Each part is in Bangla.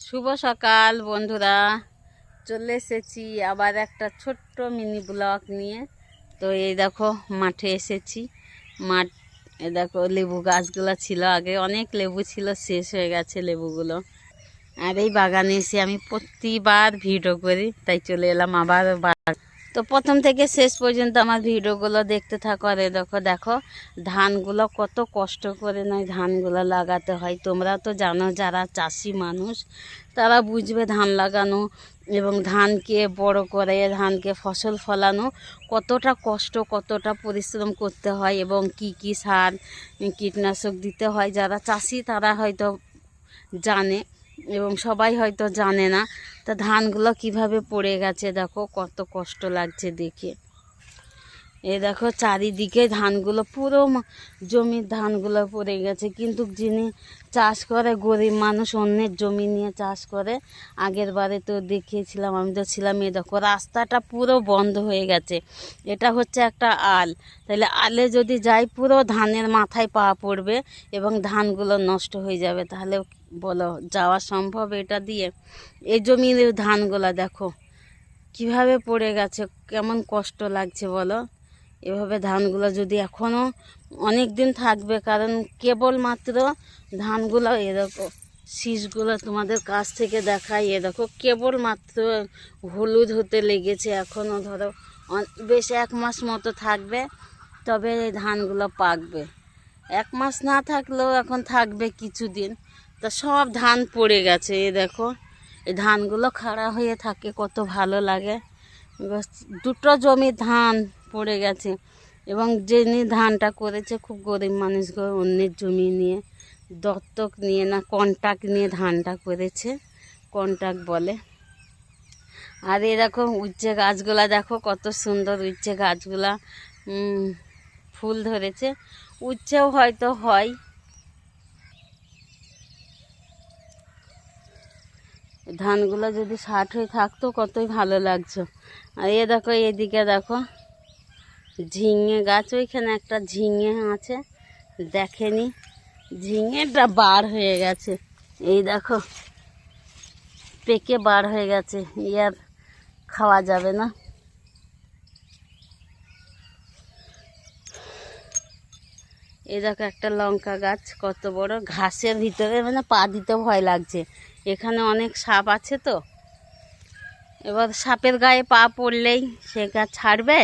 শুভ সকাল, বন্ধুরা। চলে এসেছি আবার একটা ছোট্ট মিনি ব্লক নিয়ে। তো এই দেখো, মাঠে এসেছি। মাঠ, এ দেখো, লেবু গাছগুলো ছিল আগে। অনেক লেবু ছিল, শেষ হয়ে গেছে লেবুগুলো। আর এই বাগানে এসে আমি প্রতিবার ভিডিও করি, তাই চলে এলাম আবার তো প্রথম থেকে শেষ পর্যন্ত আমার ভিডিওগুলো দেখতে থাকো আর দেখো দেখো, ধানগুলো কত কষ্ট করে নয় ধানগুলো লাগাতে হয়। তোমরা তো জানো যারা চাষি মানুষ, তারা বুঝবে ধান লাগানো এবং ধানকে বড় করে, ধানকে ফসল ফলানো কতটা কষ্ট, কতটা পরিশ্রম করতে হয় এবং কি কি সার, কীটনাশক দিতে হয়। যারা চাষি তারা হয়তো জানে। এবং সবাই হয়তো জানে না, তা ধানগুলো কীভাবে পড়ে গেছে দেখো, কত কষ্ট লাগছে দেখে। এ দেখো চারিদিকে ধানগুলো, পুরো জমির ধানগুলো পড়ে গেছে। কিন্তু যিনি চাষ করে, গরিব মানুষ, অন্যের জমি নিয়ে চাষ করে, আগের বারে তো দেখিয়েছিলাম, আমি তো ছিলাম এ দেখো, রাস্তাটা পুরো বন্ধ হয়ে গেছে। এটা হচ্ছে একটা আল। তাহলে আলে যদি যাই পুরো ধানের মাথায় পা পড়বে এবং ধানগুলো নষ্ট হয়ে যাবে। তাহলে বলো, যাওয়া সম্ভব এটা দিয়ে? এই জমির ধানগুলো দেখো, কীভাবে পড়ে গেছে, কেমন কষ্ট লাগছে বলো? এভাবে ধানগুলো যদি এখনও অনেক দিন থাকবে, কারণ কেবলমাত্র ধানগুলো এরকম শীষগুলো তোমাদের কাছ থেকে দেখাই, এ দেখো, কেবলমাত্র হলুদ হতে লেগেছে এখনও ধরো বেশ এক মাস মতো থাকবে, তবে এই ধানগুলো পাকবে। এক মাস না থাকলেও এখন থাকবে কিছুদিন, তা সব ধান পড়ে গেছে, এ দেখো, এই ধানগুলো খাড়া হয়ে থাকে, কত ভালো লাগে। দুটো জমি ধান পড়ে গেছে। এবং যিনি ধানটা করেছে, খুব গরিব মানুষগুলো অন্যের জমি নিয়ে, দত্তক নিয়ে না কন্ট্রাক্ট নিয়ে ধানটা করেছে কন্ট্রাক্ট বলে। আর এরকম উচ্ছে গাছগুলা, দেখো কত সুন্দর উচ্ছে গাছগুলা ফুল ধরেছে। উচ্ছেও হয়তো হয়। ধানগুলো যদি ষাট হয়ে থাকতো, কতই ভালো লাগছো। আর এ দেখো, এদিকে দেখো ঝিঙে গাছ, ওইখানে একটা ঝিঙে আছে, দেখেনি। ঝিঙেটা বার হয়ে গেছে। এই দেখো, পেকে বার হয়ে গেছে ই আর খাওয়া যাবে না। এই দেখো একটা লঙ্কা গাছ, কত বড়, ঘাসের ভিতরে মানে পা দিতে ভয় লাগছে। এখানে অনেক সাপ আছে তো, এবার সাপের গায়ে পা পড়লেই সে গাছ ছাড়বে?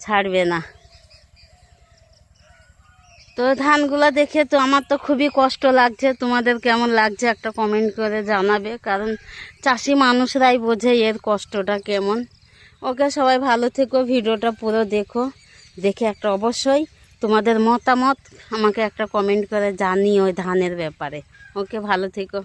ছাড়বে না। তো ধানগুলো দেখে তো আমার তো খুবই কষ্ট লাগছে। তোমাদের কেমন লাগছে একটা কমেন্ট করে জানাবে। কারণ চাষি মানুষরাই বোঝে এর কষ্টটা কেমন। ওকে সবাই ভালো থেকো, ভিডিওটা পুরো দেখো। দেখে একটা অবশ্যই তোমাদের মতামত আমাকে একটা কমেন্ট করে জানিও ওই ধানের ব্যাপারে। ওকে ভালো থেকো।